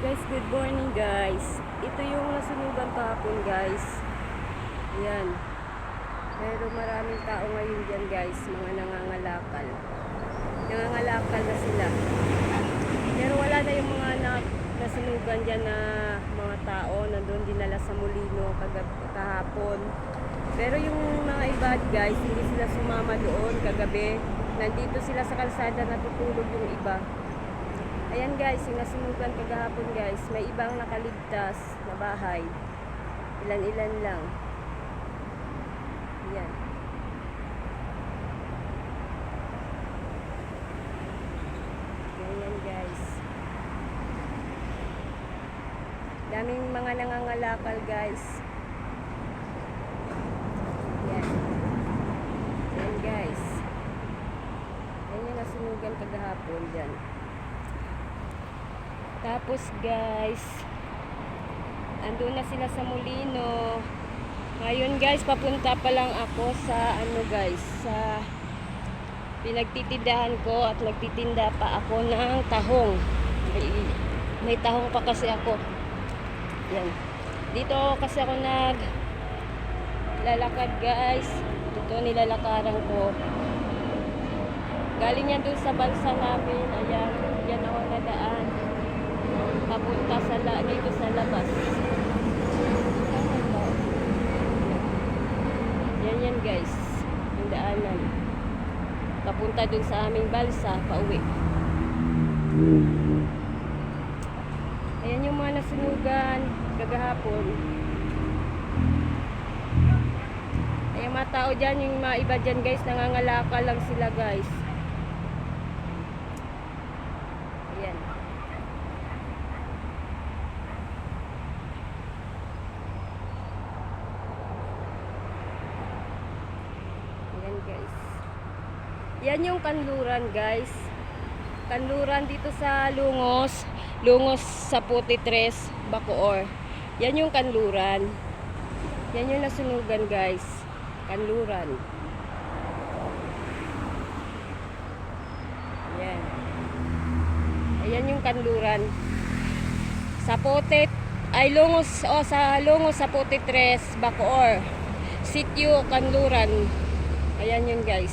guys, good morning guys. Ito yung nasunugan kahapon guys. Yan. Pero maraming tao ngayon dyan guys, mga nangangalakal. Nangangalakal na sila. Pero wala na yung mga na, nasunugan dyan na mga tao nandun dinala sa Molino kahapon. Pero yung mga iba guys, hindi sila sumama doon kagabi. Nandito sila sa kalsada natutulog yung iba. Ayan guys, yung nasunugan kagahapon guys, may ibang nakaligtas na bahay. Ilan-ilan lang. Ayan. Ganyan guys. Daming mga nangangalakal guys. Yan. Yan guys. Yan yung nasunugan kagahapon dyan. Tapos guys, andun na sila sa Molino. Ngayon guys, papunta pa lang ako sa ano guys, sa pinagtitindahan ko at nagtitinda pa ako ng tahong. May, may tahong pa kasi ako. Yan. Dito kasi ako nag lalakad guys. Ito nilalakaran ko. Galing yan dun sa bansa namin. Ayan, yan ako nadaan papunta sa la, dito sa labas. Yan yan guys. Yung daanan. Papunta dun sa aming balsa, pauwi. Ayan yung mga nasunugan kagahapon. Ayan mga tao dyan, yung mga iba dyan guys, nangangalaka lang sila guys. Ayan. Ayan guys. Yan yung kanluran guys. Kanluran dito sa Lungos. Lungos sa Puti 3, Bacoor. Yan yung kanluran. Yan yung nasunugan guys. Kanluran. Ayan. Ayan yung kanluran. Sa Puti ay Lungos o sa Lungos sa Puti 3, Bacoor. Sityo Kanluran. Ayan yun guys.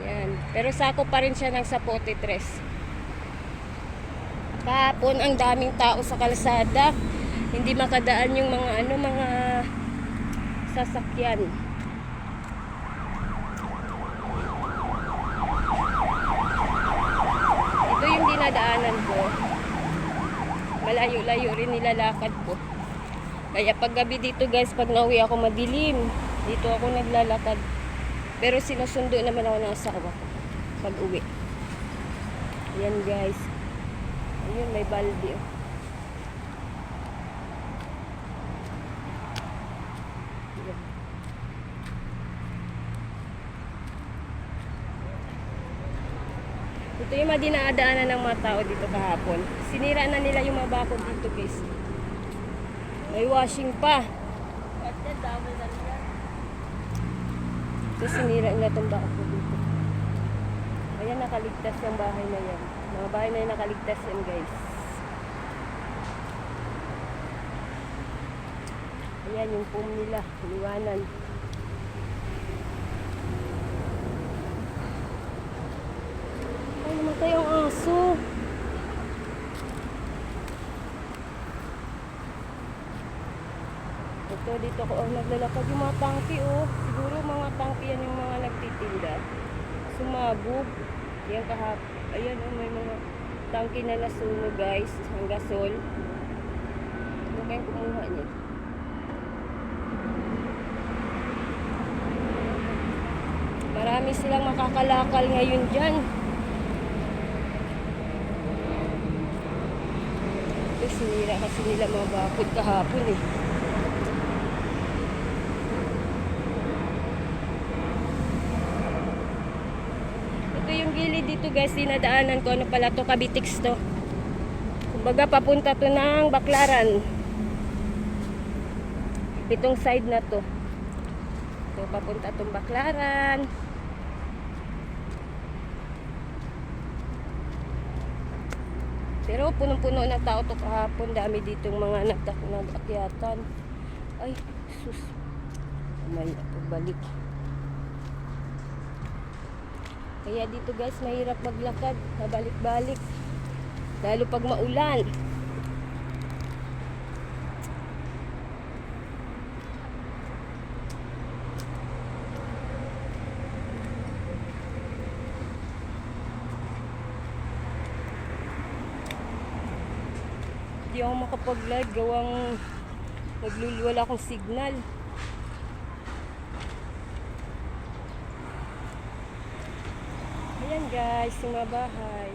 Ayan. Pero sako pa rin siya ng Sapote 3. Kahapon ang daming tao sa kalsada. Hindi makadaan yung mga ano mga sasakyan. Ito yung dinadaanan ko. Malayo-layo rin nilalakad ko. Kaya pag gabi dito guys, pag nauwi ako madilim, dito ako naglalakad. Pero sinusundo naman ako ng asawa ko pag uwi. Ayan guys. Ayun, may balde. oh. Ito yung mga dinadaanan ng mga tao dito kahapon. Sinira na nila yung mga bakod dito guys. May washing pa. So sinira nila itong bakod dito. Ayan, nakaligtas yung bahay na yan. Mga bahay na yan nakaligtas yan guys. Ayan, yung foam nila. Liwanan. Ay, namatay ang aso. Ito, dito ko oh, naglalakad yung mga tangki oh. Siguro mga tangki yan yung mga nagtitinda. Sumabog. Yan kahap. Ayan oh, may mga tangki na nasunog guys. Ang gasol. Ano kayong kumuha niya? Marami silang makakalakal ngayon dyan. Sinira kasi nila mga bakod kahapon eh. Ito yung gilid dito guys, dinadaanan ko. Ano pala to? Kabitix to. Kumbaga papunta to ng Baklaran. Itong side na to. Ito papunta tong Baklaran. Pero punong-puno ng tao to kahapon. Dami ditong mga nagdak nag-akyatan. Ay, sus. May pagbalik. Kaya dito guys, mahirap maglakad. Pabalik-balik. Lalo pag maulan. Hindi ako makapag-live gawang nagluluwala akong signal. Guys, yung mga bahay.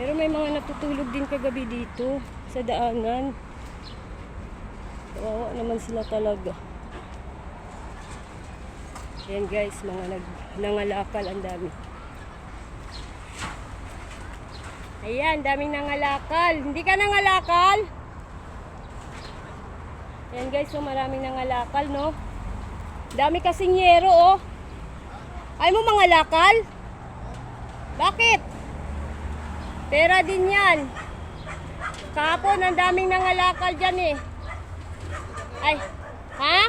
Pero may mga natutulog din kagabi dito sa daanan. Kawawa naman sila talaga. Ayan guys, mga nag, nangalakal ang dami. Ayan, daming nangalakal. Hindi ka nangalakal? Ayan guys, so maraming nangalakal, no? Dami kasing yero, oh. Ay mo mangalakal? Bakit? Pera din yan. Kahapon, ang daming nangalakal dyan, eh. Ay, ha?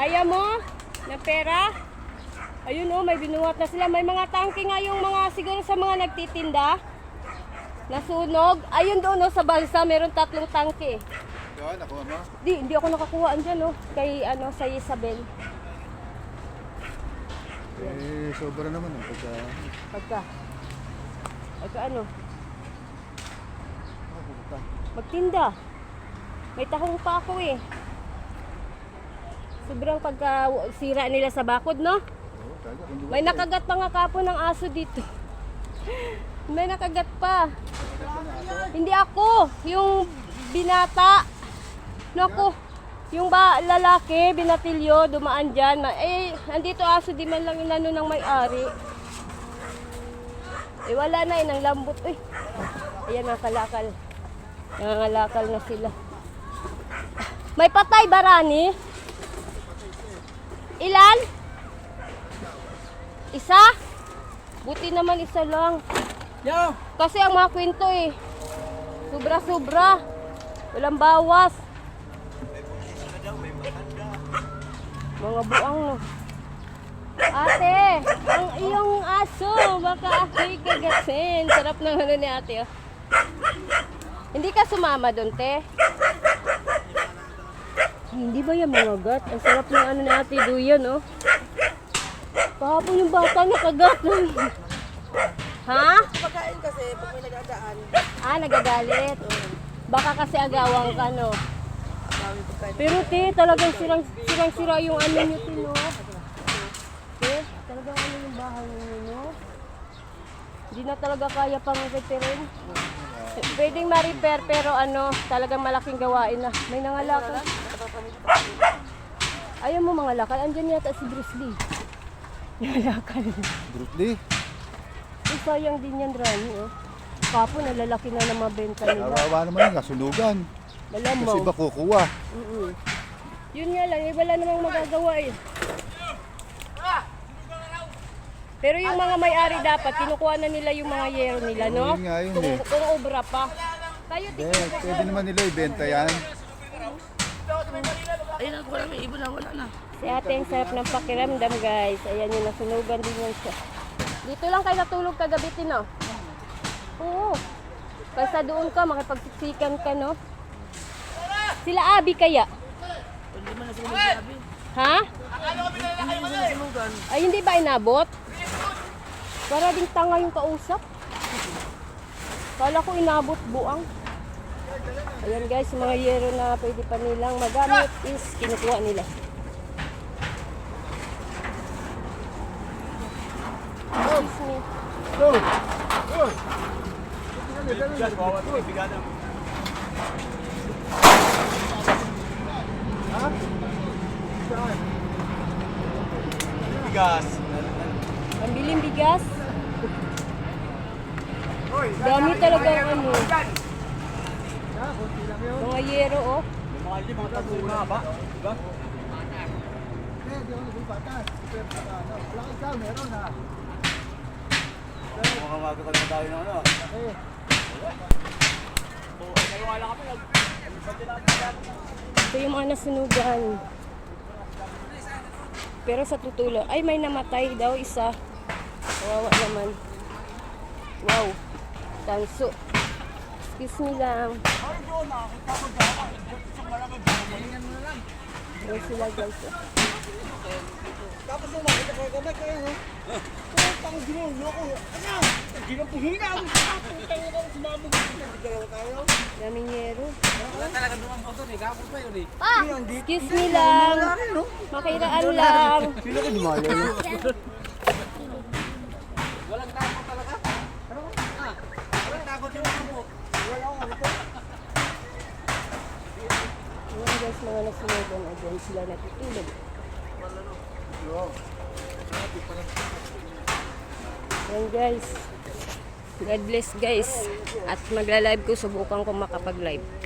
Ayaw mo? Na pera? Ayun oh, may binuhat na sila. May mga tangke nga yung mga siguro sa mga nagtitinda. Nasunog. Ayun doon oh, sa balsa, meron tatlong tangke. Yan, ako mo. Di, hindi ako nakakuha andyan oh. Kay ano, sa Isabel. Eh, sobra naman ang pagka... Pagka. Pagka ano, pupunta. magtinda. May tahong pa ako eh. Sobrang pagka sira nila sa bakod, no? May nakagat pa nga kapo ng aso dito. May nakagat pa. Hindi ako, yung binata. Naku, yung ba lalaki, binatilyo, dumaan dyan. Eh, andito aso, di man lang inano ng may-ari. Eh, wala na, eh, nang lambot. Uy, ayan, nakalakal. Nangangalakal na sila. May patay, Barani? Ilan? Isa? Buti naman isa lang. Yo! Kasi ang mga kwento eh, sobra-sobra. Walang bawas. Mga buang no. Ate, ang iyong aso, baka ako'y kagatin. Sarap ng ano ni ate oh. Hindi ka sumama doon, te? Ay, hindi ba yan mga gat? Ang sarap ng ano ni ate Duyan, oh. Kahapon yung bata nakagat. ha? Pagkain kasi, pag may nagagaan, Ah, nagagalit. Baka kasi agawang ka, no? Pero te, talagang sirang, sirang sira yung ano nyo, te, no? Te, talagang ano yung bahay nyo, no? Hindi na talaga kaya pang repairin. Pwedeng ma-repair, pero ano, talagang malaking gawain na. May nangalakal. Ayaw mo mga lakal. Andyan yata si Bruce Lee. Nangalakal. Bruce Lee. Eh, sayang din yan, Rani, oh. Kapo, nalalaki na ng mga benta nila. Kawawa naman yun, nasunugan. Kasi Malamaw. iba kukuha. Mm-mm. Yun nga lang, eh, wala namang magagawa eh. Pero yung mga may-ari dapat, kinukuha na nila yung mga yero nila, no? Yun nga yun Kung, eh. kung obra pa. Tayo, Eh, tingnan mo. pwede naman nila ibenta yan. Ayun ako lang, may ibon na wala na. Si ate ang sarap ng pakiramdam, guys. Ayan yung nasunugan din yan siya. Dito lang kayo natulog kagabi, no? Oo. Kaysa doon ka, makipagsiksikan ka, no? Sila Abi kaya? Hindi man na sila magsabi. Ha? Hindi man sila sinugan. Ay, hindi ba inabot? Para ding tanga yung kausap. Kala ko inabot buang. Ayan guys, mga yero na pwede pa nilang magamit is kinukuha nila. Excuse me. Bigas. Pambiling bigas. Dami talaga ang ano. Mga yero, oh. Mga hindi, mga tago na ba? Diba? Di ako nagbibatan. Pero saka, ano, wala ka meron ha. Mga kamaga ka na tayo na ano. Eh, Ito yung mga nasunugan. Pero sa tutulo, ay may namatay daw isa. Kawawa naman. Wow. Tanso. Excuse me lang. Ko na lang. Guys. oh. Tapos nung makita ko gamay kayo, no? Kung ginulo ko, ano? Ginampuhina ako sa kapon kayo na sumabog ko. Nagdalawa tayo. Daming yero. Wala talaga po doon eh. Kapon pa yun eh. Ah! Excuse me lang. Makiraan lang. sino ka dumalo yun? Walang takot talaga. Ah, walang takot yung kapon. Wala ko ano po. Mga nasunugan. Ayan sila natutulog. Ayan guys. God bless guys. At magla-live ko, subukan ko makapag-live.